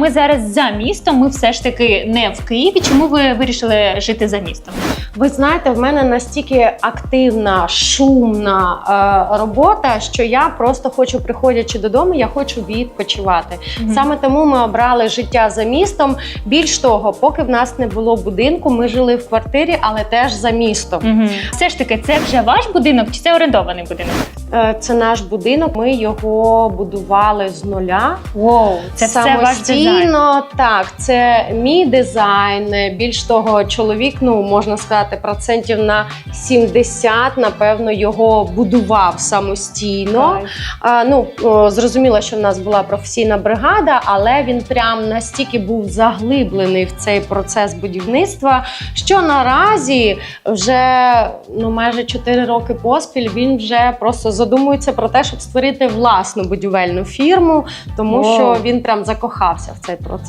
Ми зараз за містом. Ми все ж таки не в Києві. Чому ви вирішили жити за містом? Ви знаєте, в мене настільки активна, шумна е, робота, що я просто хочу, приходячи додому, я хочу відпочивати. Мгм. Саме тому ми обрали життя за містом. Більш того, поки в нас не було будинку, ми жили в квартирі, але теж за містом. Угу. Все ж таки, це вже ваш будинок чи це орендований будинок? Е, Це наш будинок. Ми його будували з нуля. Воу, це все ваш дизайн. Самостійно, так, це мій дизайн. Більш того, чоловік, ну можна сказати, процентів на 70, напевно, його будував самостійно. А, ну зрозуміло, що в нас була професійна бригада, але він прям настільки був заглиблений в цей процес будівництва, що наразі вже ну майже 4 роки поспіль він вже просто задумується про те, щоб створити власну будівельну фірму, тому Вау. що він прям закохався в цей процес.